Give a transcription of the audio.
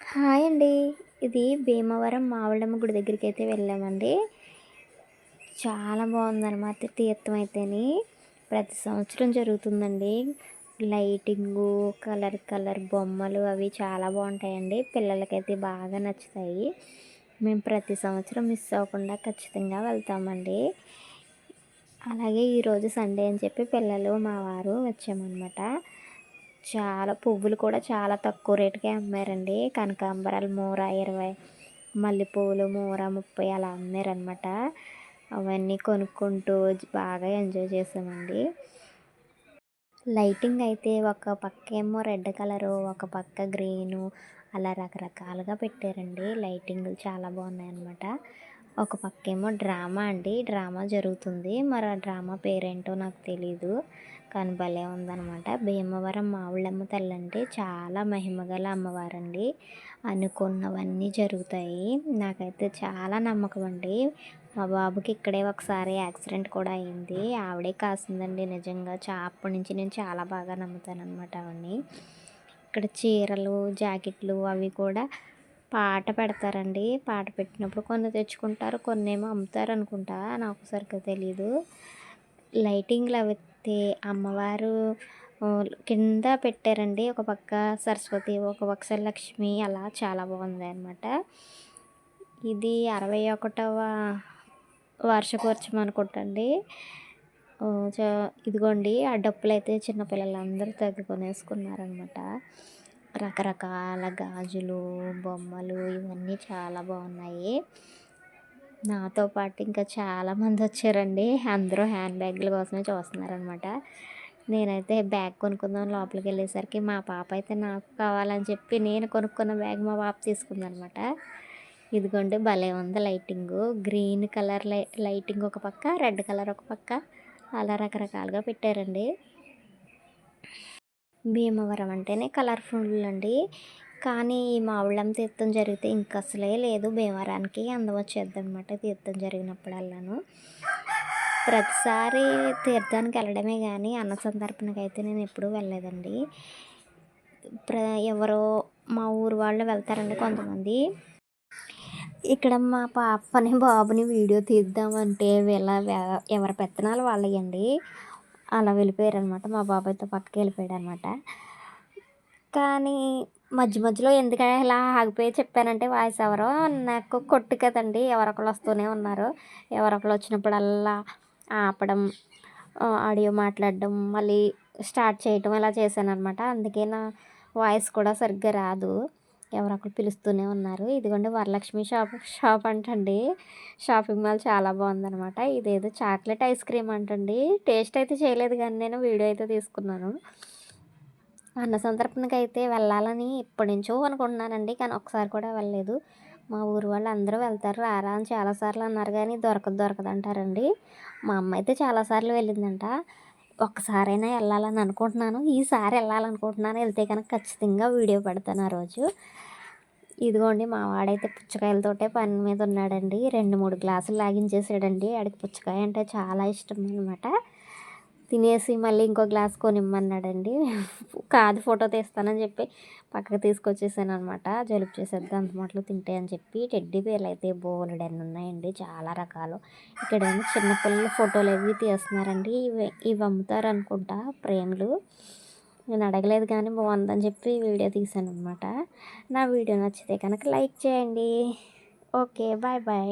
Hi అండి. ఇది భీమవరం మావిడమ్మ గుడి దగ్గరికి అయితే వెళ్ళామండి. చాలా బాగుందన్నమాట తీర్థం అయితేని. ప్రతి సంవత్సరం జరుగుతుందండి. లైటింగు కలర్ కలర్ బొమ్మలు అవి చాలా బాగుంటాయండి. పిల్లలకైతే బాగా నచ్చుతాయి. మేము ప్రతి సంవత్సరం మిస్ అవ్వకుండా ఖచ్చితంగా వెళ్తామండి. అలాగే ఈరోజు సండే అని చెప్పి పిల్లలు మా వారు వచ్చామన్నమాట. చాలా పువ్వులు కూడా చాలా తక్కువ రేటుకే అమ్మారండి. కనకాంబరాలు మూర ఇరవై మల్లెపూలు మూర ముప్పై అలా అమ్మారనమాట అవన్నీ కొనుక్కుంటూ బాగా ఎంజాయ్ చేసామండి. లైటింగ్ అయితే ఒక పక్క ఏమో రెడ్ కలరు ఒక పక్క గ్రీను అలా రకరకాలుగా పెట్టారండి. లైటింగ్లు చాలా బాగున్నాయి అన్నమాట ఒక పక్కేమో డ్రామా అండి. డ్రామా జరుగుతుంది. మరి ఆ డ్రామా పేరేంటో నాకు తెలీదు. కానీ భలే ఉందనమాట భీమవరం మావుళ్ళమ్మ తల్లి అంటే చాలా మహిమగల అమ్మవారండి. అనుకున్నవన్నీ జరుగుతాయి. నాకైతే చాలా నమ్మకం అండి. మా బాబుకి ఇక్కడే ఒకసారి యాక్సిడెంట్ కూడా అయింది. ఆవిడే కాసిందండి నిజంగా. చా అప్పటి నుంచి నేను చాలా బాగా నమ్ముతాను అనమాట అవన్నీ ఇక్కడ చీరలు జాకెట్లు అవి కూడా పాట పెడతారండి. పాట పెట్టినప్పుడు కొన్ని తెచ్చుకుంటారు కొన్ని ఏమో అమ్ముతారు అనుకుంటా నాకు సరిగ్గా తెలీదు. లైటింగ్లు అవి అయితే అమ్మవారు కింద పెట్టారండి. ఒక పక్క సరస్వతి ఒక పక్క లక్ష్మి అలా చాలా బాగుంది అనమాట ఇది అరవై ఒకటవ వార్షికోత్సవం అనుకుంటండి. ఇదిగోండి ఆ డప్పులు అయితే చిన్నపిల్లలందరూ తగ్గుకొనేసుకున్నారనమాట రకరకాల గాజులు బొమ్మలు ఇవన్నీ చాలా బాగున్నాయి. నాతో పాటు ఇంకా చాలామంది వచ్చారండి. అందరూ హ్యాండ్ బ్యాగ్ల కోసమే చూస్తున్నారనమాట నేనైతే బ్యాగ్ కొనుక్కుందాం లోపలికి వెళ్ళేసరికి మా పాప అయితే నాకు కావాలని చెప్పి నేను కొనుక్కున్న బ్యాగ్ మా పాప తీసుకుందనమాట ఇదిగోండి భలే ఉంది లైటింగు. గ్రీన్ కలర్ లై లైటింగ్ ఒక పక్క రెడ్ కలర్ ఒక పక్క. అలా రకరకాలుగా పెట్టారండి. భీమవరం అంటేనే కలర్ఫుల్ అండి కానీ ఈ మావుళ్ళం తీర్థం జరిగితే ఇంక అసలే లేదు. భీమవరానికి అందం వచ్చేద్దనమాట తీర్థం జరిగినప్పుడల్లాను. ప్రతిసారి తీర్థానికి వెళ్ళడమే కానీ అన్న సందర్భనకి అయితే నేను ఎప్పుడూ వెళ్ళలేదండి. ప్ర ఎవరో మా ఊరు వాళ్ళు వెళ్తారండి కొంతమంది. ఇక్కడ మా పాపని బాబుని వీడియో తీద్దామంటే వీళ్ళ ఎవరి పెత్తనాలు వాళ్ళయండి. అలా వెళ్ళిపోయారు అనమాట మా బాబాయ్తో పక్కకి వెళ్ళిపోయాడు అనమాట కానీ మధ్య మధ్యలో ఎందుకంటే ఇలా ఆగిపోయి చెప్పానంటే వాయిస్ ఎవరో నాకు కొట్టు కదండి. ఎవరొకరు వస్తూనే ఉన్నారు. ఎవరొకరు వచ్చినప్పుడల్లా ఆపడం ఆడియో మాట్లాడడం మళ్ళీ స్టార్ట్ చేయటం ఇలా చేశాను అనమాట అందుకే నా వాయిస్ కూడా సరిగ్గా రాదు. ఎవరొకరు పిలుస్తూనే ఉన్నారు. ఇదిగోండి వరలక్ష్మి షాప్ షాప్ అంటండి. షాపింగ్ మాల్ చాలా బాగుందనమాట. ఇదేదో చాక్లెట్ ఐస్ క్రీమ్ అంటండి. టేస్ట్ అయితే చేయలేదు కానీ నేను వీడియో అయితే తీసుకున్నాను. అన్న సందర్భంగా అయితే వెళ్ళాలని ఇప్పటి నుంచో అనుకుంటున్నానండి కానీ ఒకసారి కూడా వెళ్ళలేదు. మా ఊరు వాళ్ళు అందరూ వెళ్తారు రారా అని చాలాసార్లు అన్నారు కానీ దొరకదు దొరకదు అంటారండి. మా అమ్మ అయితే చాలాసార్లు వెళ్ళిందంట. ఒక్కసారైనా వెళ్ళాలని అనుకుంటున్నాను. ఈసారి వెళ్ళాలనుకుంటున్నాను. వెళ్తే కనుక ఖచ్చితంగా వీడియో పెడతాను ఆ రోజు. ఇదిగోండి మా వాడైతే పుచ్చకాయలతోటే పని మీద ఉన్నాడండి. రెండు మూడు గ్లాసులు లాగించేసాడండి. ఆడికి పుచ్చకాయ అంటే చాలా ఇష్టం అనమాట తినేసి మళ్ళీ ఇంకో గ్లాస్ కొనిమ్మన్నాడండి. కాదు ఫోటో తీస్తానని చెప్పి పక్కకు తీసుకొచ్చేసాను అనమాట జలుబు చేసేద్దాం అంత మాటలు తింటే అని చెప్పి టెడ్డీ బేర్లు అయితే బోలెడన్ని ఉన్నాయండి చాలా రకాలు. ఇక్కడ చిన్నపిల్లల ఫోటోలు అవి తీస్తున్నారండి. ఇవి ఇవి అమ్ముతారు అనుకుంటా ప్రేమలు. నేను అడగలేదు కానీ బాగుందని చెప్పి వీడియో తీశాను అనమాట నా వీడియో నచ్చితే కనుక లైక్ చేయండి. Okay bye bye.